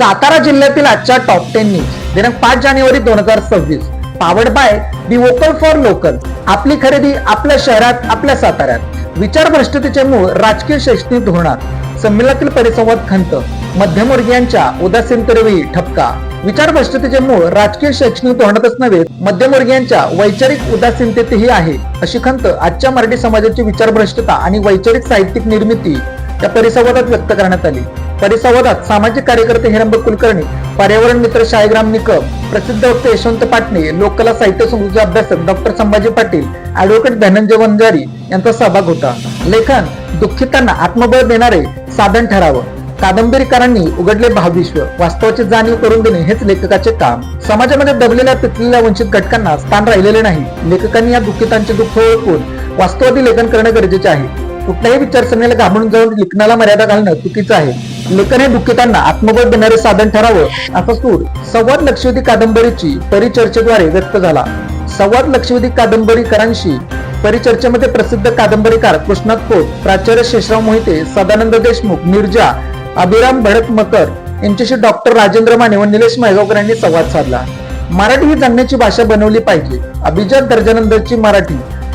सातारा जिल्ह्यातील आजच्या top ten news दिनांक पाच जानेवारी दोन हजार सव्वीस. Powered by the vocal for local आपली खरेदी आपल्या शहरात आपल्या साताऱ्यात. विचार भ्रष्टतेचे मूळ राजकीय शैक्षणिक धोरणात. संमेलनातील परिसंवाद खंत. मध्यमवर्गीयांच्या उदासीनतेवेळी ठपका. विचार भ्रष्टतेचे मूळ राजकीय शैक्षणिक धोरणातच नव्हे मध्यमवर्गीयांच्या वैचारिक उदासीनतेतही आहे. अशी खंत आजच्या मराठी समाजाची विचार भ्रष्टता आणि वैचारिक साहित्यिक निर्मिती या परिसंवादात व्यक्त करण्यात आली. परिसंवादात सामाजिक कार्यकर्ते हिरंब कुलकर्णी पर्यावरण मित्र शाळेग्राम निकम प्रसिद्ध वक्ते यशवंत पाटणे लोककला साहित्य समृद्धी अभ्यासक डॉक्टर संभाजी पाटील ऍडव्होकेट धनंजय वंजारी यांचा सहभाग होता. लेखन दुःखितांना आत्मबळ देणारे साधन ठरावं. कादंबरीकारांनी उघडले भावविश्व वास्तवाची जाणीव करून देणे हेच लेखकाचे काम. समाजामध्ये दबलेल्या पिचलेल्या वंचित घटकांना स्थान राहिलेले नाही. लेखकांनी या दुःखितांचे दुःख ओळखून वास्तवादी लेखन करणे गरजेचे आहे. कुठल्याही विचारसरणीला घाबरून जाऊन लेखनाला मर्यादा घालणं चुकीचं आहे. लेखन हे दुःखितांना आत्मबोध देणारे साधन ठरावं. असा सूर संवाद लक्षवेधी कादंबरीची परिचर्चेद्वारे व्यक्त झाला. संवाद लक्षवेधी कादंबरीकरांशी परिचर्चेमध्ये प्रसिद्ध कादंबरीकार कृष्णात खोत प्राचार्य शेषराव मोहिते सदानंद देशमुख मिर्जा अभिराम भडक मकर यांच्याशी डॉक्टर राजेंद्र माने व निलेश मायगावकर यांनी संवाद साधला. मराठी ही जगण्याची भाषा बनवली पाहिजे. अभिजात दर्जानंदरची मराठी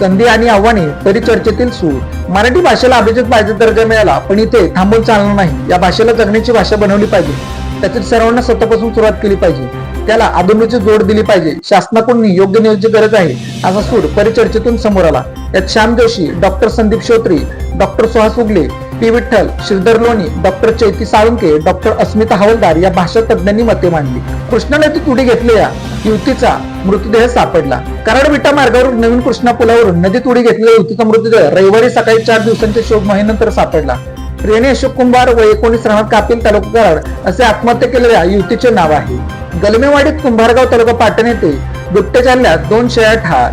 संधी आणि आव्हाने परिचर्चेतील सूर. मराठी भाषेला अभिजित पाहिजे दर्जा मिळाला पण इथे थांबून चालणार नाही. या भाषेला जगण्याची भाषा बनवली पाहिजे. त्यातील सर्वांना स्वतःपासून सुरुवात केली पाहिजे. त्याला आधुनिकची जोड दिली पाहिजे. शासनाकडून योग्य नियोजन गरज आहे असा सूर परिचर्चेतून समोर आला. यात Shyam Joshi doctor Sandeep Shrotri doctor Suhas Ugale P Vitthal Shridhar Loni doctor Chaiti Salunke doctor Asmita Havaldar या भाषा तज्ञांनी मते मांडली. कृष्णाने ती तुडी घेतलेल्या युवतीचा मृतदेह सापडला. कराड विटा मार्गावर नवीन कृष्णा पुलावरून नदीत उडी घेतलेल्या युवतीचा मृतदेह रविवारी सकाळी चार दिवसांच्या शोध मोहिमेनंतर सापडला. रेणे अशोक कुंभार व एकोणीस राहणार कापिल तालुका कराड असे आत्महत्या केलेल्या युतीचे नाव आहे. गलमेवाडीत कुंभारगाव तालुका पाटण येथे बिबट्याच्या हल्ल्यात दोन शेळ्या ठार.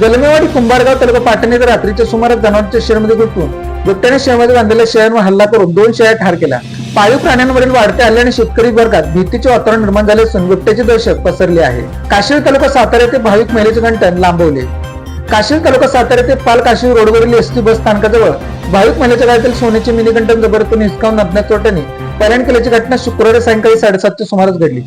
गलमेवाडी कुंभारगाव तालुका पाटण येथे रात्रीच्या सुमारास जनावरांच्या शेळमध्ये घुसून बिबट्याने शेळमध्ये बांधलेल्या शेळ्यांवर हल्ला करून दोन शेळ्या ठार केल्या. पाळीव प्राण्यांवरील वाढत्या आल्याने शेतकरी वर्गात भीतीचे वातावरण निर्माण झाले असून बिबट्याचे दहशत पसरले आहे. काशीळ तालुका सातारा येथे भाविक महिलेचे घंटन लांबवले. काशीळ तालुका सातारा येथे पाल काशीळ रोडवरील एसटी बस स्थानकाजवळ भाविक महिलेच्या गाडीतील सोन्याचे मिनीगंटन जबरदस्तीने हिसकावून नदण्यात चोट्याने पलायन केल्याची घटना शुक्रवारी सायंकाळी साडेसातच्या सुमारास घडली.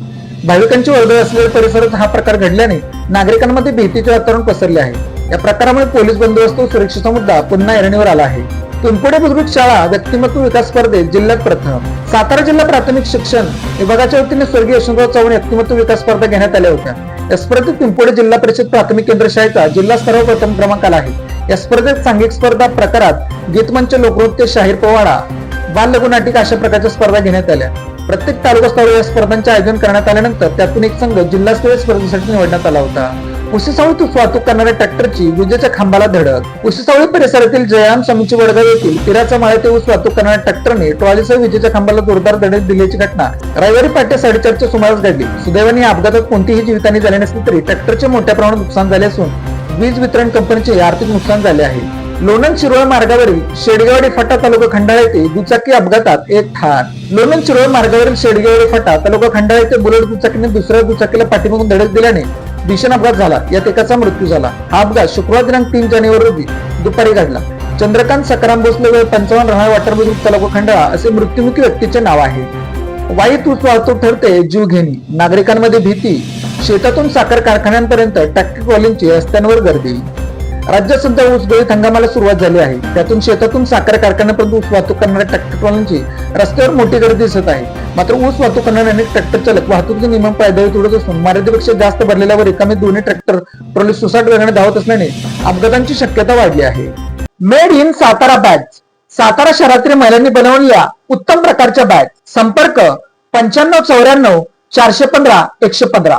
भाविकांची वर्दळ असलेल्या परिसरात हा प्रकार घडल्याने नागरिकांमध्ये भीतीचे वातावरण पसरले आहे. या प्रकारामुळे पोलीस बंदोबस्त व सुरक्षेचा मुद्दा पुन्हा ऐरणीवर आला आहे. तुंपुडे बुद्रुक शाळा व्यक्तिमत्व विकास स्पर्धेत जिल्ह्यात प्रथम. सातारा जिल्हा प्राथमिक शिक्षण विभागाच्या वतीने स्वर्गीय यशवंतराव चव्हाण व्यक्तिमत्व विकास स्पर्धा घेण्यात आल्या होत्या. या स्पर्धेत पिंपोडे जिल्हा परिषद प्राथमिक केंद्र शाळेचा जिल्हा स्तरावर प्रथम क्रमांक आला आहे. या स्पर्धेत सांघिक स्पर्धा प्रकारात गीतमंच लोकनृत्य शाहीर पोवाडा बाल लघुनाटिक अशा प्रकारच्या स्पर्धा घेण्यात आल्या. प्रत्येक तालुका स्तरावर या स्पर्धांचे आयोजन करण्यात आल्यानंतर त्यातून एक संघ जिल्हास्तरीय स्पर्धेसाठी निवडण्यात आला होता. उशीसावळीत वाहतूक करणाऱ्या ट्रॅक्टरची विजेच्या खांबाला धडक. उशीसावळी परिसरातील जयराम स्वामीची वडगाव येथील पिराचा माळे ते ऊस वाहतूक करणाऱ्या ट्रॅक्टरने ट्रॉलीसह विजेच्या खांबाला जोरदार धडक दिल्याची घटना रविवारी पहाटे साडेचारच्या सुमारास घडली. सुदैवाने या अपघातात कोणतीही जीवितहानी झाली नसली तरी ट्रॅक्टरचे मोठ्या प्रमाणात नुकसान झाले असून वीज वितरण कंपनीचे आर्थिक नुकसान झाले आहे. लोणंद शिरोळ मार्गावरील शेडगेवाडी फटा तालुका खंडाळा येथे दुचाकी अपघातात एक ठार. लोणंद शिरोळ मार्गावरील शेडगेवाडी फटा तालुका खंडाळा येथे बुलेट दुचाकीने दुसऱ्या दुचाकीला पाठीमागून धडक दिल्याने भीषण अपघात झाला. यात एकाचा मृत्यू झाला. हा अपघात शुक्रवार दिनांक तीन जानेवारी रोजी दुपारी घडला. चंद्रकांत सकाराम भोसले व पंचावन्न राहणार वाटर बुद्रुक तालुका खंडाळा असे मृत्युमुखी व्यक्तीचे नाव आहे. वाईट वाहतूक ठरते जीवघेणी. नागरिकांमध्ये भीती शेतातून साखर कारखान्यांपर्यंत ट्रॅक्टर ट्रॉलींची रस्त्यांवर गर्दी. राज्यात सध्या ऊस गळीत हंगामाला सुरुवात झाली आहे. त्यातून शेतातून साखर कारखान्यापर्यंत ऊस वाहतूक करणाऱ्या ट्रॅक्टर ट्रॉलींची रस्त्यावर मोठी गर्दी दिसत आहे. मात्र ऊस वाहतूक करणारे अनेक ट्रॅक्टर चालक वाहतुकीचे नियम पायदळी तुडत असून मर्यादेपेक्षा जास्त भरलेल्यावर रिकामे दोन्ही ट्रॅक्टर ट्रॉली सुसाट वेगाने धावत असल्याने अपघातांची शक्यता वाढली आहे. Made in Satara batch. Satara शहरातील महिलांनी बनवलेल्या उत्तम प्रकारच्या बॅग संपर्क पंच्याण्णव चौऱ्याण्णव चारशे पंधरा एकशे पंधरा.